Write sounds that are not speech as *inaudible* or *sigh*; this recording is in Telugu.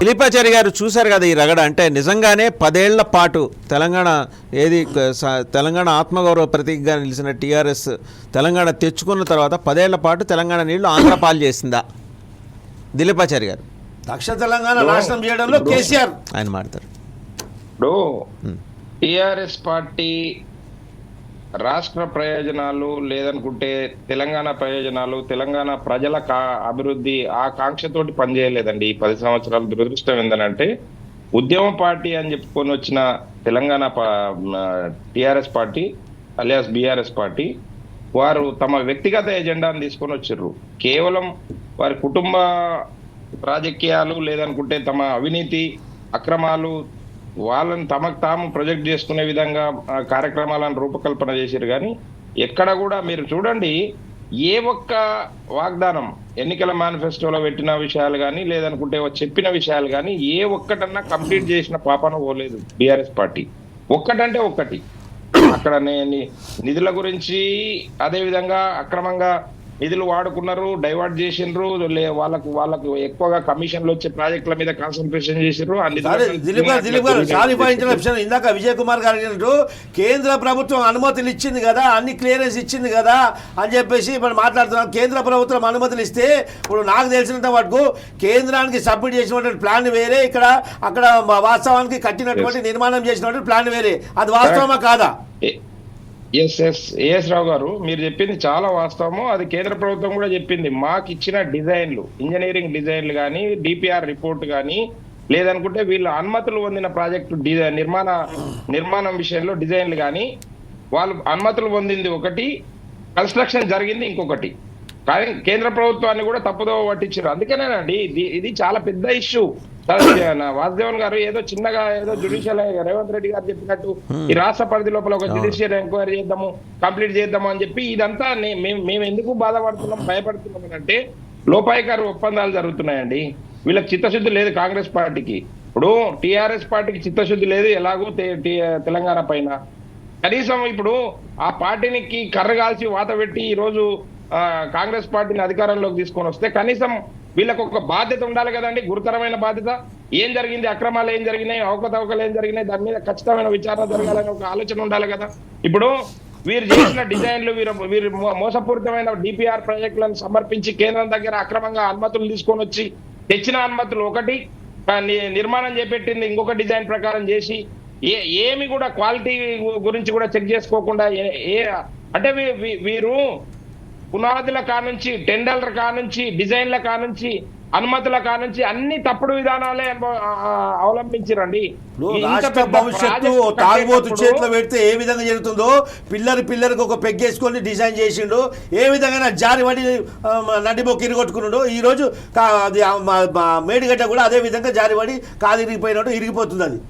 దిలీపాచారి గారు చూశారు కదా ఈ రగడ. అంటే నిజంగానే పదేళ్ళ పాటు తెలంగాణ ఏది తెలంగాణ ఆత్మగౌరవ ప్రతీకగా నిలిచిన టీఆర్ఎస్ తెలంగాణ తెచ్చుకున్న తర్వాత పదేళ్ళ పాటు తెలంగాణ నీళ్ళు ఆంధ్ర పాలు చేసిందా? దిలీపాచారి గారు. దక్షిణ తెలంగాణ నాశనం చేయడంలో కేసీఆర్. ఆయన మాడతారు ఇప్పుడు టిఆర్ఎస్ పార్టీ రాష్ట్ర ప్రయోజనాలు లేదనుకుంటే తెలంగాణ ప్రయోజనాలు తెలంగాణ ప్రజల కా అభివృద్ధి ఆ కాంక్షతోటి పనిచేయలేదండి ఈ పది సంవత్సరాల దురదృష్టం ఏంటంటే ఉద్యమ పార్టీ అని చెప్పుకొని వచ్చిన Telangana TRS party alias BRS party వారు తమ వ్యక్తిగత ఎజెండాను తీసుకొని వచ్చిర్రు. కేవలం వారి కుటుంబ రాజకీయాలు లేదనుకుంటే తమ అవినీతి అక్రమాలు వాళ్ళని తమకు తాము ప్రొజెక్ట్ చేసుకునే విధంగా కార్యక్రమాలను రూపకల్పన చేశారు కానీ ఎక్కడ కూడా మీరు చూడండి ఏ ఒక్క వాగ్దానం ఎన్నికల మేనిఫెస్టోలో పెట్టిన విషయాలు కానీ లేదనుకుంటే చెప్పిన విషయాలు కానీ ఏ ఒక్కటన్నా కంప్లీట్ చేసిన పాపన పోలేదు బీఆర్ఎస్ పార్టీ. ఒక్కటంటే ఒక్కటి. అక్కడ నిధుల గురించి అదే విధంగా అక్రమంగా నిధులు వాడుకున్నారు డైవర్ట్ చేసిండ్రు వాళ్ళకు వాళ్ళకు ఎక్కువగా కమిషన్లు వచ్చే ప్రాజెక్టుల మీద కాన్సన్ట్రేషన్ చేసిండ్రు. *laughs* ఇందాక విజయ్ కుమార్ గారు అడిగినట్టు కేంద్ర ప్రభుత్వం అనుమతులు ఇచ్చింది కదా అన్ని క్లియరెన్స్ ఇచ్చింది కదా అని చెప్పేసి ఇప్పుడు మాట్లాడుతున్నాం. కేంద్ర ప్రభుత్వం అనుమతులు ఇస్తే ఇప్పుడు నాకు తెలిసినంత వరకు కేంద్రానికి సబ్మిట్ చేసినటువంటి ప్లాన్ వేరే ఇక్కడ అక్కడ వాస్తవానికి కట్టినటువంటి నిర్మాణం చేసినటువంటి ప్లాన్ వేరే. అది వాస్తవమా కాదా? ఎస్ ఎస్ ఏఎస్ రావు గారు మీరు చెప్పింది చాలా వాస్తవము. అది కేంద్ర ప్రభుత్వం కూడా చెప్పింది. మాకు ఇచ్చిన డిజైన్లు ఇంజనీరింగ్ డిజైన్లు కానీ డిపిఆర్ రిపోర్ట్ కానీ లేదనుకుంటే వీళ్ళు అనుమతులు పొందిన ప్రాజెక్టు డిజైన్ నిర్మాణ నిర్మాణం విషయంలో డిజైన్లు కానీ వాళ్ళు అనుమతులు పొందింది ఒకటి కన్స్ట్రక్షన్ జరిగింది ఇంకొకటి. కానీ కేంద్ర ప్రభుత్వాన్ని కూడా తప్పుదో పట్టించారు అందుకేనేనండి ఇది ఇది చాలా పెద్ద ఇష్యూ. వాసుదేవన్ గారు ఏదో చిన్నగా ఏదో జుడిషియల్ రేవంత్ రెడ్డి గారు చెప్పినట్టు ఈ రాష్ట్ర పరిధి లోపల ఒక జుడిషియల్ ఎంక్వైరీ చేద్దాము కంప్లీట్ చేద్దాము అని చెప్పి ఇదంతా మేము ఎందుకు బాధపడుతున్నాం భయపడుతున్నాం అంటే లోపాయికారు ఒప్పందాలు జరుగుతున్నాయండి. వీళ్ళకి చిత్తశుద్ధి లేదు కాంగ్రెస్ పార్టీకి. ఇప్పుడు టిఆర్ఎస్ పార్టీకి చిత్తశుద్ధి లేదు ఎలాగో తెలంగాణ పైన. కనీసం ఇప్పుడు ఆ పార్టీనికి కర్ర కాల్చి వాత పెట్టి ఈ రోజు ఆ, కాంగ్రెస్ పార్టీని అధికారంలోకి తీసుకొని వస్తే కనీసం వీళ్ళకు ఒక బాధ్యత ఉండాలి కదండి గురుతరమైన బాధ్యత. ఏం జరిగింది అక్రమాలు ఏం జరిగినాయి అవకతవకలు ఏం జరిగినాయి దాని మీద ఖచ్చితమైన విచారణ జరగాలని ఒక ఆలోచన ఉండాలి కదా. ఇప్పుడు వీరు చేసిన డిజైన్లు వీరు వీరు మోసపూరితమైన డిపిఆర్ ప్రాజెక్టులను సమర్పించి కేంద్రం దగ్గర అక్రమంగా అనుమతులు తీసుకొని వచ్చి తెచ్చిన అనుమతులు ఒకటి ని- నిర్మాణం చేపెట్టింది ఇంకొక డిజైన్ ప్రకారం చేసి ఏ ఏమి కూడా క్వాలిటీ గురించి కూడా చెక్ చేసుకోకుండా ఏ- ఏ అంటే వీరు పునాదుల కానుంచి టెండర్ల కానుంచి డిజైన్ల కానుంచి అనుమతుల కానుంచి అన్ని తప్పుడు విధానాలే అవలంబించిరండి. రాష్ట్ర భవిష్యత్తు తాగుబోతు చేతిలో పెడితే ఏ విధంగా జరుగుతుందో పిల్లర్ పిల్లర్కి ఒక పెగ్గేసుకొని డిజైన్ చేసిండు. ఏ విధంగా జారి పడి ఆ, నడిబొక్కి ఇరిగొట్టుకున్నాడు ఈ అది మేడిగడ్డ కూడా అదే విధంగా జారి పడి కాదు ఇరిగిపోయినట్టు ఇరిగిపోతుంది అది